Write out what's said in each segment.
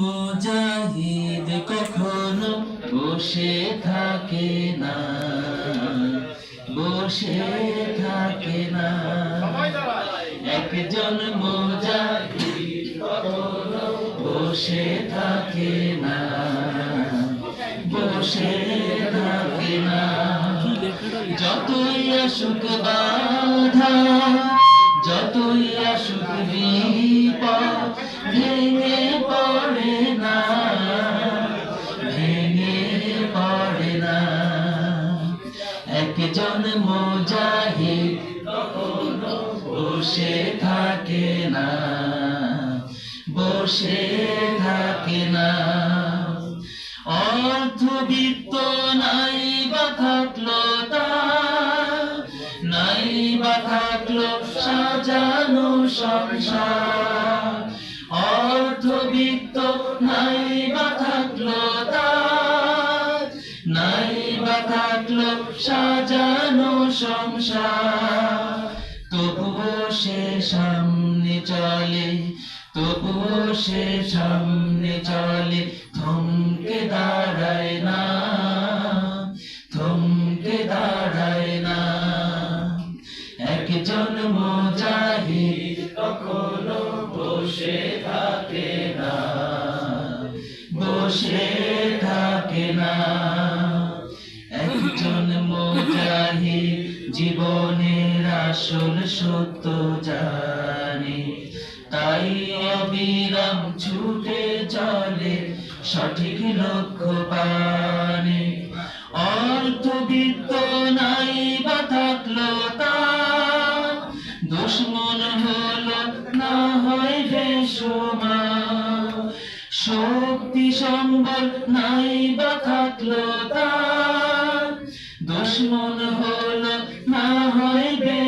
মুজাহিদ কখনো বসে থাকে না, বসে থাকে না। একজন মুজাহিদ বসে থাকে না, বসে থাকে না। যতই আসুক বাধা একজন মুজাহিদ বসে থাকে না, বসে থাকে না। অর্থবিত্ত নাই বা থাকল নাই বা থাকল সাজানো সংসার। অর্থবিত্ত নাই সাজানো সংসার। তবুও সে সামনে চলে, তবুও সে সামনে চলে, থমকে দাঁড়ায় না, থমকে দাঁড়ায় না। একজন মুজাহিদ কখনো বসে থাকে না, বসে থাকে না। মুজাহিদ জীবনের আসল সত্য জানি। তাই অবিরাম ছুটে চলে সঠিক লক্ষ্য পানে অর্থবিত্ত নাই বা থাকল দুশ্মন না হয় বেসুমার শক্তি সম্বল নাই বা থাকল তার দুশ্মন হলো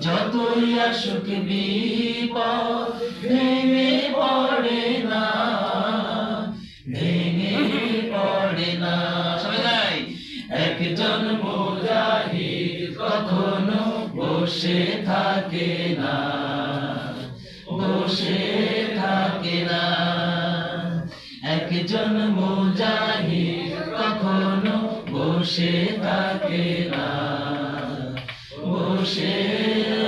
যতই আসুক বিপদ, ভেঙে পড়ে না। ভেঙে পড়ে না। সবাই একজন মুজাহিদ কখনো বসে থাকে না। বসে থাকে না। একজন মুজাহিদ কখনো বসে থাকে না। share.